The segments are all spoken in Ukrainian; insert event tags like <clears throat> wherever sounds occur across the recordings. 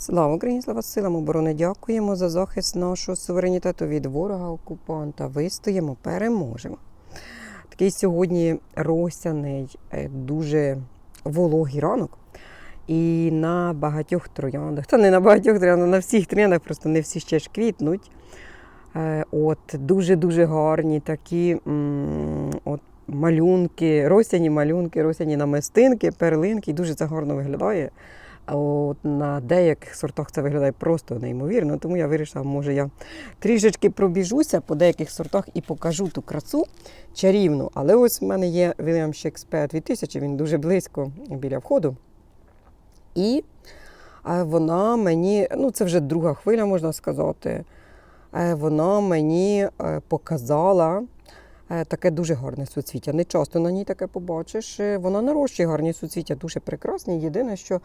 Слава Україні, слава силам оборони! Дякуємо за захист нашого суверенітету від ворога окупанта. Вистоїмо, переможемо. Такий сьогодні росяний, е, дуже вологий ранок. І на багатьох трояндах, та не на багатьох трояндах, на всіх трояндах, просто не всі ще ж квітнуть. Е, От дуже-дуже гарні такі от, малюнки, росяні малюнки, росяні намистинки, перлинки. Дуже це гарно виглядає. От на деяких сортах це виглядає просто неймовірно. Тому я вирішила, може я трішечки пробіжуся по деяких сортах і покажу ту красу чарівну. Але ось в мене є William Shakespeare 2000, він дуже близько біля входу. І е, вона мені, ну це вже друга хвиля, можна сказати. е, Вона мені е, показала таке дуже гарне суцвіття. Не часто на ній таке побачиш. Е, Вона нарощує гарні суцвіття, дуже прекрасні. Єдине, що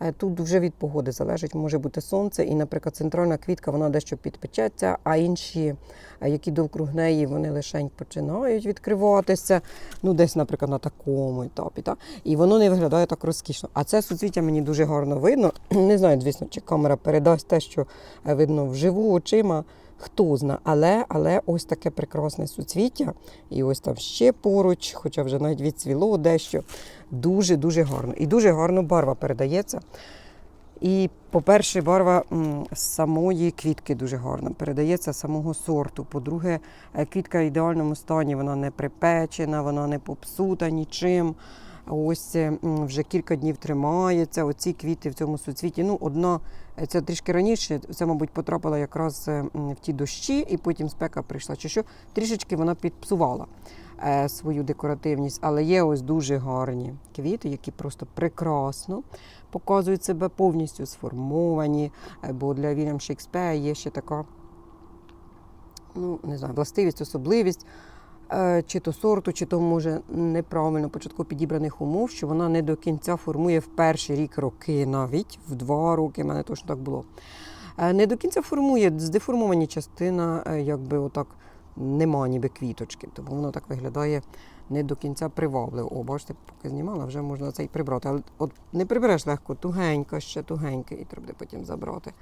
е, тут вже від погоди залежить, може бути сонце, і, наприклад, центральна квітка вона дещо підпечеться, а інші, е, які довкруг неї, вони лишень починають відкриватися. Ну, десь, наприклад, на такому етапі. Так? І воно не виглядає так розкішно. А це суцвіття мені дуже гарно видно. <clears throat> Не знаю, звісно, чи камера передасть те, що е, видно вживу очима. Хто зна, але, але ось таке прекрасне суцвіття. І ось там ще поруч, хоча вже навіть відцвіло дещо. Дуже-дуже гарно. І дуже гарно барва передається. І, по-перше, барва самої квітки дуже гарна, передається самого сорту. По-друге, е, квітка в ідеальному стані, вона не припечена, вона не попсута нічим. Ось е, вже кілька днів тримається. Оці квіти в цьому суцвіті. Ну, одна це трішки раніше, це, мабуть, потрапила якраз е, в ті дощі, і потім спека прийшла. Чи що трішечки вона підпсувала е, свою декоративність, але є ось дуже гарні квіти, які просто прекрасно показують себе повністю сформовані. Бо для Вільям Шекспера є ще така, ну не знаю, властивість, особливість. Е, Чи то сорту, чи то може неправильно початково підібраних умов, що вона не до кінця формує в перший рік роки, навіть в два роки, в мене точно так було. Е, Не до кінця формує здеформовані частина, е, якби отак нема ніби квіточки, тому воно так виглядає не до кінця привабливо. О, бачите, поки знімала, вже можна це і прибрати. Але от не прибереш легко, тугенько, ще тугеньке, і треба потім забрати.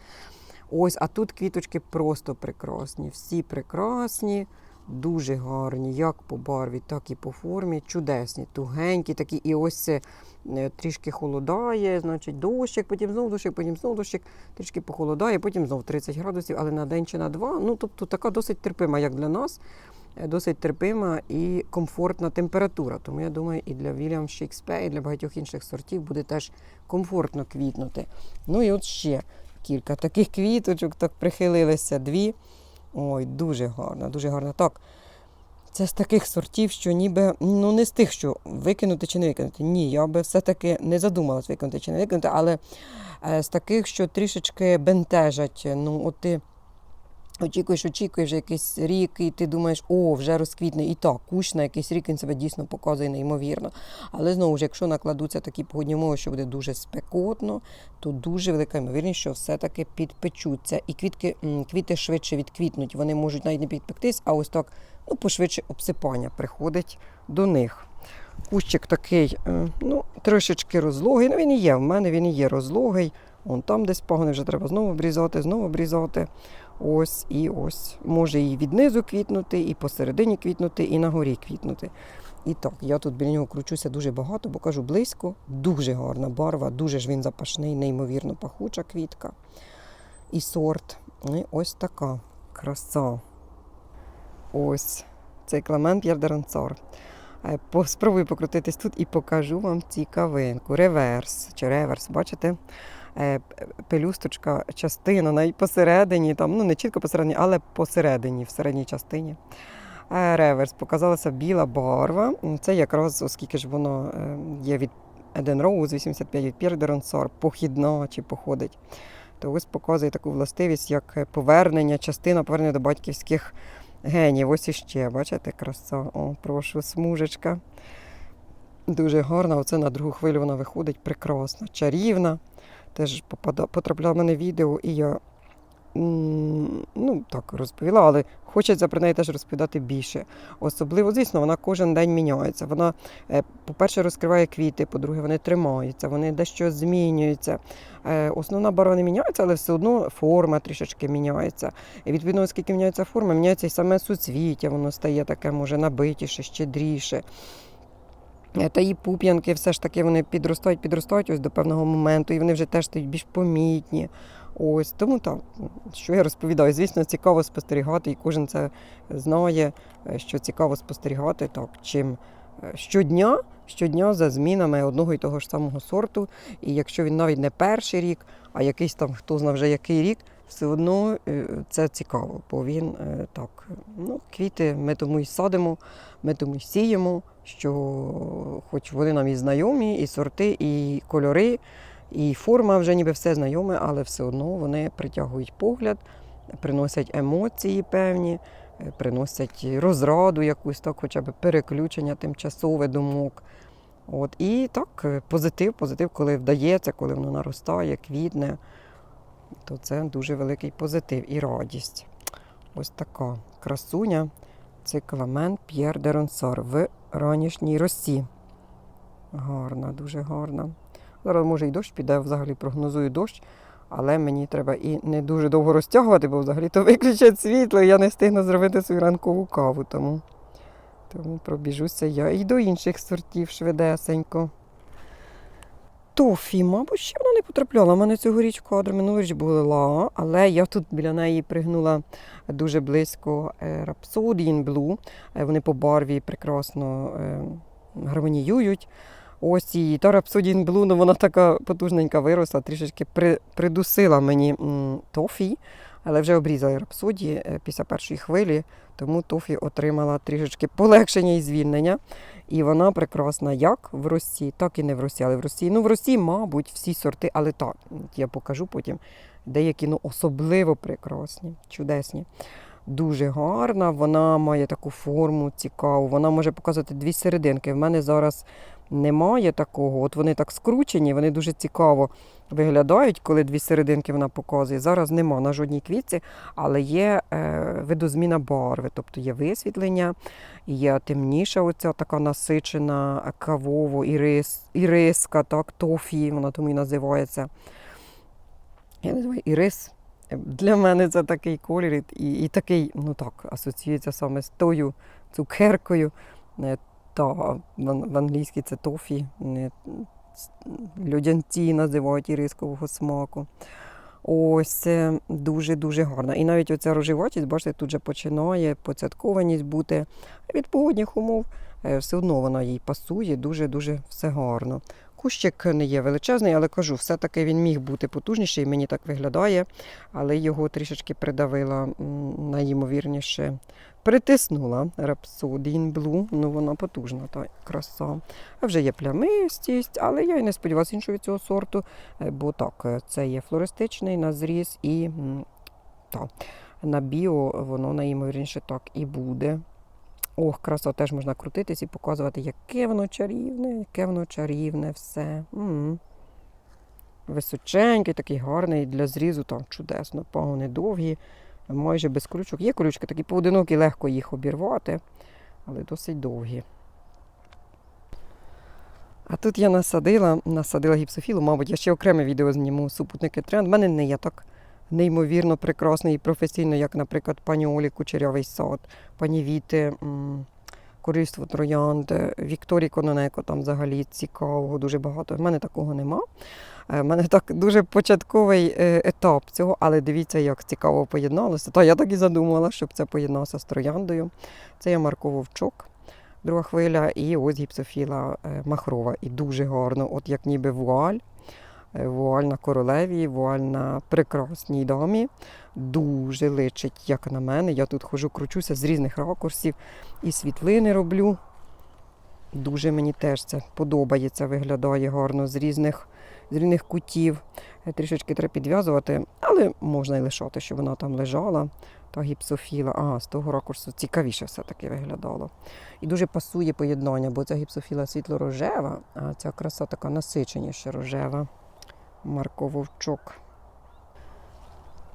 Ось, а тут квіточки просто прекрасні. Всі прекрасні, дуже гарні, як по барві, так і по формі. Чудесні, тугенькі такі. І ось це е, трішки холодає, значить, дощик, потім знову дощик, потім знову дощик, трішки похолодає, потім знову 30 градусів, але на день чи на два. Ну, тобто така досить терпима, як для нас. е, Досить терпима і комфортна температура. Тому я думаю, і для Вільям Шекспера, і для багатьох інших сортів буде теж комфортно квітнути. Ну і от ще кілька таких квіточок, так прихилилися дві. Ой, дуже гарно, дуже гарно. Так, це з таких сортів, що ніби ну не з тих, що викинути чи не викинути. Ні, я би все-таки не задумалась викинути чи не викинути, але е, з таких, що трішечки бентежать. Ну, от ти очікуєш, очікуєш якийсь рік, і ти думаєш, о, вже розквітне. І так, кущ на якийсь рік він себе дійсно показує неймовірно. Але знову ж, якщо накладуться такі погодні умови, що буде дуже спекотно, то дуже велика ймовірність, що все-таки підпечуться. І квітки, квіти швидше відквітнуть. Вони можуть навіть не підпектись, а ось так ну, пошвидше обсипання приходить до них. Кущик такий, е, ну, трошечки розлогий. Ну, він і є. В мене він і є розлогий. Вон там десь пагони вже треба знову обрізати, знову обрізати. Ось і ось. Може і від низу квітнути, і посередині квітнути, і на горі квітнути. І так, я тут біля нього кручуся дуже багато, бо кажу близько, дуже гарна барва, дуже ж він запашний, неймовірно пахуча квітка. І сорт. І ось така краса. Ось цей Клемент П'єрдеранцор. Е, Спробую покрутитись тут і покажу вам цікавинку. Реверс чи реверс, бачите? Е, Пелюсточка, частина, навіть посередині, там, ну не чітко посередині, але посередині, в середній частині. Е, Реверс показалася біла барва. Це якраз, оскільки ж воно е, є від Eden Rose 85 від de Ronsard, похідна чи походить. То ось показує таку властивість, як повернення, частина повернення до батьківських генів. Ось іще, бачите, краса. О, прошу, смужечка. Дуже гарна. Оце на другу хвилю вона виходить прекрасна, чарівна. Теж потрапляла в мене відео, і я ну, так розповіла, але хочеться про неї теж розповідати більше. Особливо, звісно, вона кожен день міняється. Вона, е, по-перше, розкриває квіти, по-друге, вони тримаються, вони дещо змінюються. Е, Основна барва не міняється, але все одно форма трішечки міняється. І відповідно, оскільки міняється форма, міняється і саме суцвіття, воно стає таке, може, набитіше, щедріше. Та і пуп'янки все ж таки вони підростають, підростають ось до певного моменту, і вони вже теж стають більш помітні. Ось тому так, що я розповідаю. Звісно, цікаво спостерігати, і кожен це знає, що цікаво спостерігати так, чим е, щодня, щодня за змінами одного і того ж самого сорту. І якщо він навіть не перший рік, а якийсь там хто знає вже який рік, все одно е, це цікаво, бо він е, так, ну, квіти ми тому і садимо, ми тому і сіємо, що хоч вони нам і знайомі, і сорти, і кольори, і форма вже ніби все знайоме, але все одно вони притягують погляд, приносять емоції певні, е, приносять розраду якусь, так, хоча б переключення тимчасове думок. От, і так, позитив, позитив, коли вдається, коли воно наростає, квітне, то це дуже великий позитив і радість. Ось така красуня. Це Кламен П'єр де Ронсар в ранішній росі. Гарна, дуже гарна. Зараз може і дощ піде, взагалі прогнозую дощ, але мені треба і не дуже довго розтягувати, бо взагалі то виключать світло, і я не встигну зробити свою ранкову каву. Тому, тому пробіжуся я і до інших сортів швидесенько. Тофі, мабуть, ще вона не потрапляла. У мене цьогоріч кадр минулоріч була, але я тут біля неї пригнула дуже близько е, Rhapsody Blue. Е, Вони по барві прекрасно е, гармоніюють. Ось і та Rhapsody Blue, ну вона така потужненька виросла, трішечки при, придусила мені Тофі, але вже обрізали е, після першої хвилі, тому Тофі отримала трішечки полегшення і звільнення. І вона прекрасна як в Росії, так і не в Росії, але в Росії. Ну, в Росії, мабуть, всі сорти, але так, я покажу потім. Деякі ну, особливо прекрасні, чудесні. Дуже гарна, вона має таку форму цікаву, вона може показувати дві серединки. В мене зараз немає такого. От вони так скручені, вони дуже цікаво виглядають, коли дві серединки вона показує. Зараз нема на жодній квітці, але є е, видозміна барви, тобто є висвітлення, є темніша, оця така насичена кавово, ірис, іриска, так, тофі, вона тому і називається. Я називаю ірис. Для мене це такий колір і, і такий, ну так, асоціюється саме з тою цукеркою. Е, Та в, англійській це тофі. Людянці називають ірискового смаку. Ось дуже-дуже гарно. І навіть оця рожеватість, бачите, тут же починає поцяткованість бути від погодних умов. е, Все одно вона їй пасує, дуже-дуже все гарно. Кущик не є величезний, але кажу, все-таки він міг бути потужніший, мені так виглядає, але його трішечки придавила, найімовірніше, притиснула Rhapsody Blue. Ну, вона потужна, та краса. А вже є плямистість, але я й не сподіваюся іншого від цього сорту, е, бо так, е, це є флористичний на зріз і та, на біо воно найімовірніше так і буде. Ох, краса теж можна крутитись і показувати, яке воно чарівне, яке воно чарівне все. м Височенький, такий гарний для зрізу, там чудесно, пагони довгі, майже без колючок. Є колючки такі поодинокі, легко їх обірвати, але досить довгі. А тут я насадила, насадила гіпсофілу, мабуть, я ще окреме відео зніму супутники тренд. У мене не є так неймовірно прекрасний і професійно, як, наприклад, пані Олі Кучерявий сад, пані Віти, м, Королівство Троянд, е, Вікторії Кононеко, там взагалі цікавого дуже багато. В мене такого нема. Е, В мене так дуже початковий е, етап цього, але дивіться, як цікаво поєдналося. Та я так і задумала, щоб це поєдналося з трояндою. Це є Марко Вовчок, друга хвиля, і ось гіпсофіла е, махрова. І дуже гарно, от як ніби вуаль. Е, Вуаль на королеві, вуаль на прекрасній дамі. Дуже личить, як на мене. Я тут хожу, кручуся з різних ракурсів і світлини роблю. Дуже мені теж це подобається, виглядає гарно з різних, з різних кутів. Е, Трішечки треба підв'язувати, але можна і лишати, щоб вона там лежала. Та гіпсофіла. Ага, з того ракурсу цікавіше все-таки виглядало. І дуже пасує поєднання, бо ця гіпсофіла світло-рожева, а ця краса така насиченіше рожева. Марко Вовчок.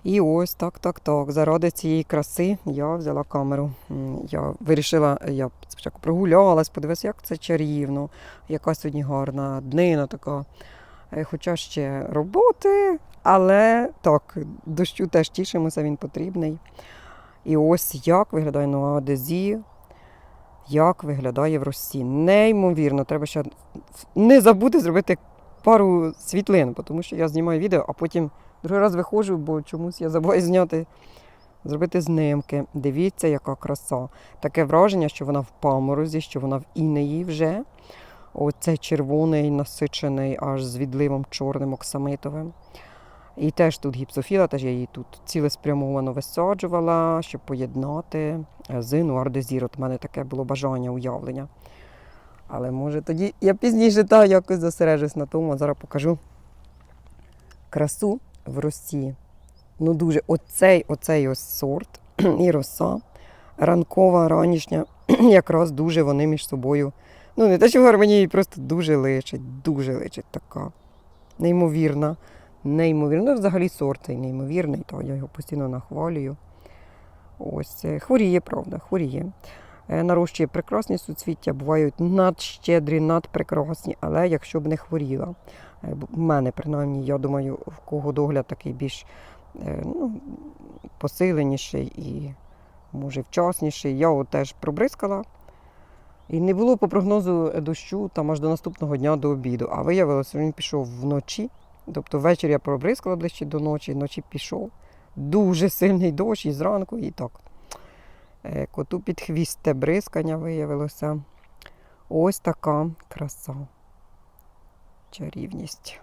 І ось так, так, так. Заради цієї краси я взяла камеру. Я вирішила, я спочатку прогулялась, подивилася, як це чарівно, яка сьогодні гарна днина така. Е, Хоча ще роботи, але так, дощу теж тішимося, він потрібний. І ось як виглядає Нуа Дезі, як виглядає в Росії. Неймовірно, треба ще не забути зробити пару світлин, тому що я знімаю відео, а потім другий раз виходжу, бо чомусь я забуваю зняти, зробити знимки. Дивіться, яка краса. Таке враження, що вона в паморозі, що вона в інеї вже. Оцей червоний, насичений аж з відливом чорним оксамитовим. І теж тут гіпсофіла, теж я її тут цілеспрямовано висаджувала, щоб поєднати з нуардезір. От в мене таке було бажання, уявлення. Але може тоді я пізніше та якось зосереджусь на тому, а зараз покажу красу в росі. Ну дуже оцей, оцей ось сорт <clears throat> і роса, ранкова, ранішня, <clears throat> якраз дуже вони між собою. Ну, не те, що в гармонії, просто дуже личить, дуже личить така. Неймовірна, неймовірна. Ну, взагалі сорт цей неймовірний, то я його постійно нахвалюю. Ось, е, хворіє, правда, хворіє. Е, Нарощує прекрасні суцвіття, бувають надщедрі, надпрекрасні, але якщо б не хворіла. Е, В мене, принаймні, я думаю, в кого догляд такий більш е, ну, посиленіший і, може, вчасніший. Я от теж пробризкала. І не було по прогнозу дощу там аж до наступного дня до обіду. А виявилося, він пішов вночі. Тобто ввечері я пробризкала ближче до ночі, ночі пішов. Дуже сильний дощ і зранку, і так. Е, Коту під хвіст те бризкання виявилося. Ось така краса. Чарівність.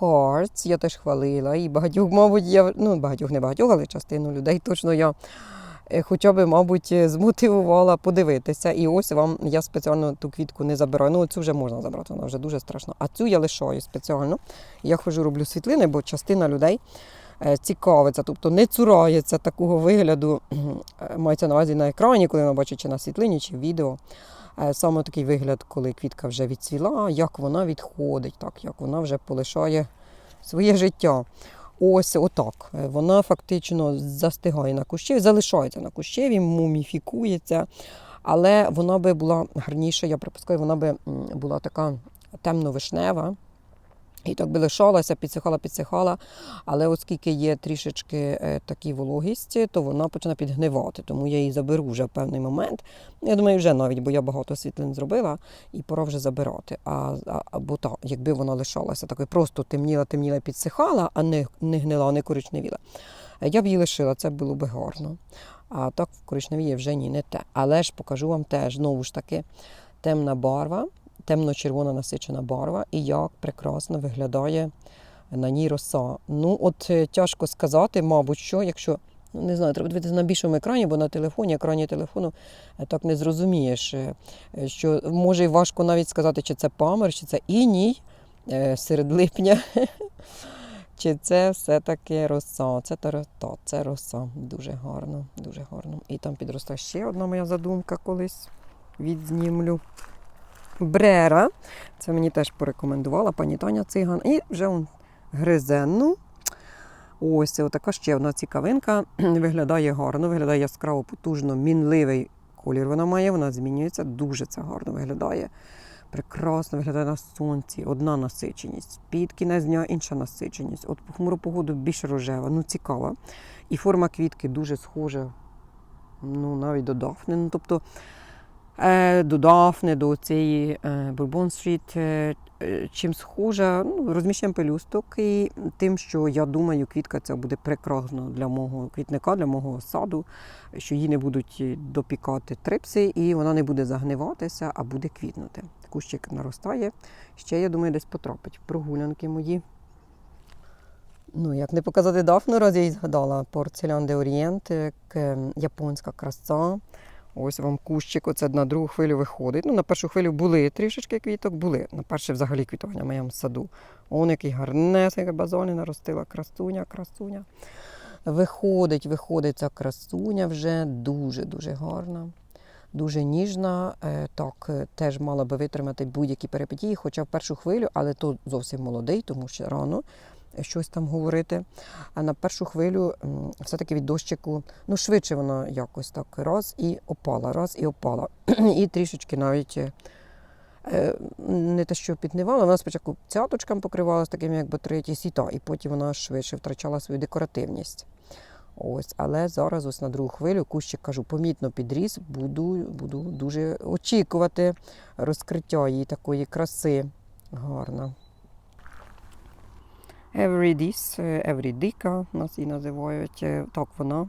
Hearts я теж хвалила. І багатьох, мабуть, я, ну, багатьох не багатьох, але частину людей точно я е, хоча б, мабуть, змотивувала подивитися. І ось вам я спеціально ту квітку не забираю. Ну, цю вже можна забрати, вона вже дуже страшна. А цю я лишаю спеціально. Я хожу, роблю світлини, бо частина людей цікавиться, тобто не цурається такого вигляду, е, мається на увазі на екрані, коли вона бачить чи на світлині, чи відео. Е, Саме такий вигляд, коли квітка вже відцвіла, як вона відходить, так, як вона вже полишає своє життя. Ось отак. Е, Вона фактично застигає на кущеві, залишається на кущеві, муміфікується. Але вона би була гарніша, я припускаю, вона би була така темно-вишнева. І так би лишалася, підсихала, підсихала. Але оскільки є трішечки е, такі вологість, то вона почне підгнивати. Тому я її заберу вже в певний момент. Я думаю, вже навіть, бо я багато світлин зробила, і пора вже забирати. А, а, або так, якби вона лишалася такою, просто темніла, темніла, підсихала, а не, не гнила, не коричневіла. Я б її лишила, це було б гарно. А так в коричневій вже ні, не те. Але ж покажу вам теж, знову ж таки, темна барва, темно-червона насичена барва, і як прекрасно виглядає на ній роса. Ну, от е, тяжко сказати, мабуть, що, якщо. ну, Не знаю, треба дивитися на більшому екрані, бо на телефоні, екрані телефону е, так не зрозумієш. е, Що може важко навіть сказати, чи це памер, чи це іній серед липня, <laughs> чи це все-таки роса. Це та, та, це роса. Дуже гарно, дуже гарно. І там підросла ще одна моя задумка колись відзнімлю. Брера. Це мені теж порекомендувала пані Таня Циган. І вже гризенну. Ось це така ще одна цікавинка. <clears throat> Виглядає гарно, виглядає яскраво, потужно, мінливий колір вона має, вона змінюється. Дуже це гарно виглядає. Прекрасно виглядає на сонці. Одна насиченість. Під кінець дня інша насиченість. От по хмуру погоду більш рожева, ну цікава. І форма квітки дуже схожа, ну навіть до дафни. Ну, тобто до дафни, до цієї Бурбон Стріт, чим схожа, ну, розміщенням пелюсток і тим, що я думаю, квітка ця буде прекрасно для мого квітника, для мого саду, що її не будуть допікати трипси, і вона не буде загниватися, а буде квітнути. Кущик наростає. Ще, я думаю, десь потрапить. Прогулянки мої. Ну, як не показати дафну, раз я й згадала порцелян де Орієнт, японська краса. Ось вам кущик, оце на другу хвилю виходить. Ну, на першу хвилю були трішечки квіток, були. На перше взагалі квітування в моєму саду. Он який гарнесенький базони наростила, красуня, красуня. Виходить, виходить ця красуня вже дуже-дуже гарна. Дуже ніжна, Е, так е, теж мала би витримати будь-які перипетії, хоча в першу хвилю, але то зовсім молодий, тому що рано. Щось там говорити. А на першу хвилю все-таки від дощику, ну швидше вона якось так раз і опала, раз і опала. <clears throat> і трішечки навіть. е, Не те, що піднивала, вона спочатку цяточком покривалася таким, як батреті сіта, і потім вона швидше втрачала свою декоративність. Ось, але зараз, ось на другу хвилю, кущик кажу, помітно підріс, буду, буду дуже очікувати розкриття її такої краси. Гарна. Еврідіс, Еврідика нас її називають. е, Так вона.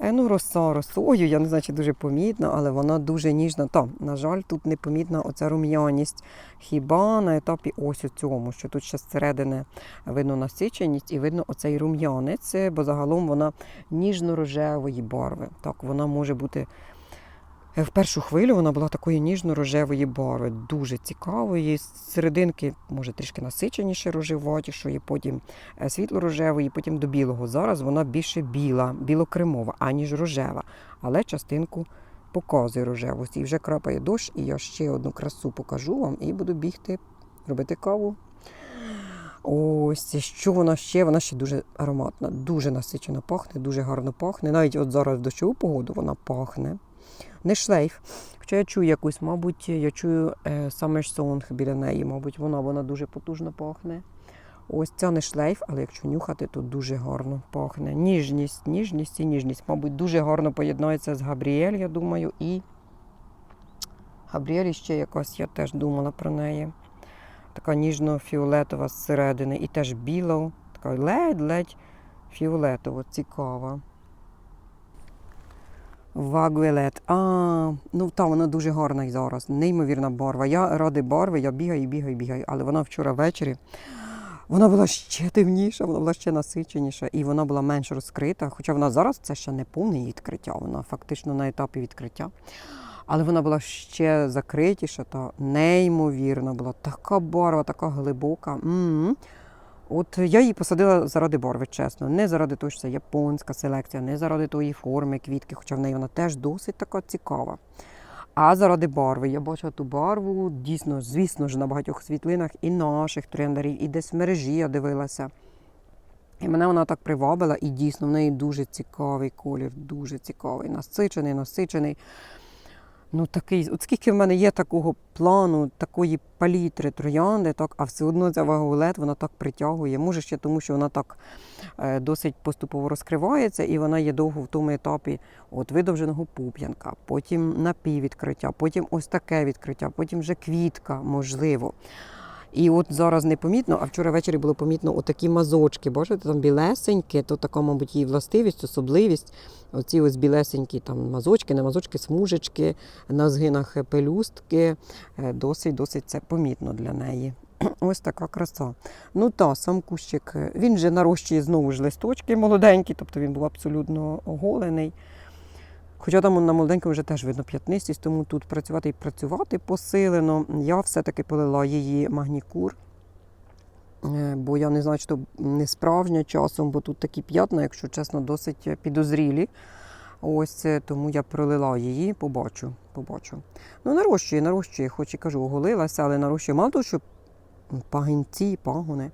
Е, Ну, роса росою, я не знаю, чи дуже помітна, але вона дуже ніжна. Та, на жаль, тут не помітна оця рум'яність. Хіба на етапі ось у цьому, що тут ще зсередини видно насиченість і видно оцей рум'янець, е, бо загалом вона ніжно-рожевої барви. Так, вона може бути. Е, В першу хвилю вона була такої ніжно-рожевої барви, дуже цікавої. З серединки, може, трішки насиченіше рожеватішої, потім е, світло-рожевої, потім до білого. Зараз вона більше біла, білокремова, аніж рожева. Але частинку показує рожевості. І вже крапає дощ, і я ще одну красу покажу вам і буду бігти, робити каву. Ось що вона ще? Вона ще дуже ароматна, дуже насичено пахне, дуже гарно пахне. Навіть от зараз в дощову погоду вона пахне. Не шлейф. Хоча я чую якусь, мабуть, я чую е, Summer Song біля неї, мабуть, вона, вона дуже потужно пахне. Ось ця не шлейф, але якщо нюхати, то дуже гарно пахне. Ніжність, ніжність і ніжність. Мабуть, дуже гарно поєднується з Габріель, я думаю, і Габріель ще якась, я теж думала про неї. Така ніжно-фіолетова зсередини і теж біла, така ледь-ледь фіолетова, цікава. Вагвелет. А, ну та вона дуже гарна і зараз. Неймовірна барва. Я ради барви, я бігаю, бігаю, бігаю. Але вона вчора ввечері вона була ще темніша, вона була ще насиченіша, і вона була менш розкрита. Хоча вона зараз це ще не повне відкриття, вона фактично на етапі відкриття. Але вона була ще закритіша та неймовірна була. Така барва, така глибока. М-м. От я її посадила заради барви, чесно. Не заради того, що це японська селекція, не заради тої форми квітки, хоча в неї вона теж досить така цікава. А заради барви. Я бачила ту барву, дійсно, звісно ж, на багатьох світлинах і наших трендарів, і десь в мережі я дивилася. І мене вона так привабила, і дійсно в неї дуже цікавий колір, дуже цікавий, насичений, насичений. Ну, такий, от скільки в мене є такого плану, такої палітри троянди, так, а все одно ця ваголет вона так притягує. Може ще тому, що вона так е, досить поступово розкривається, і вона є довго в тому етапі от, видовженого пуп'янка, потім напіввідкриття, потім ось таке відкриття, потім вже квітка, можливо. І от зараз непомітно, а вчора ввечері було помітно отакі мазочки. Бачите, там білесенькі, то така, мабуть, її властивість, особливість. Оці ось білесенькі там мазочки, не мазочки, смужечки, на згинах пелюстки. Е, Досить, досить це помітно для неї. <clears throat> Ось така краса. Ну та, сам кущик, е, він вже нарощує знову ж листочки молоденькі, тобто він був абсолютно оголений. Хоча там на молоденькому вже теж видно п'ятнистість, тому тут працювати і працювати посилено. Я все-таки полила її магнікур, е, бо я не знаю, то не справжня часом, бо тут такі п'ятна, якщо чесно, досить підозрілі. Ось е, тому я пролила її, побачу. побачу. Ну, нарощує, нарощує, хоч і кажу, оголилася, але нарощує мало того, що пагінці, пагони,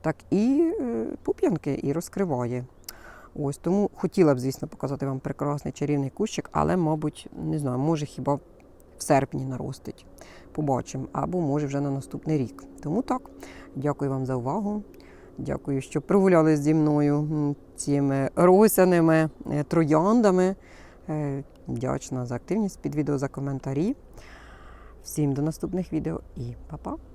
так і е, пуп'янки і розкриває. Ось тому хотіла б, звісно, показати вам прекрасний чарівний кущик, але, мабуть, не знаю, може хіба в серпні наростить. Побачимо, або може вже на наступний рік. Тому так, дякую вам за увагу. Дякую, що прогуляли зі мною цими росяними е, трояндами. Е, Вдячна за активність під відео за коментарі. Всім до наступних відео і па-па!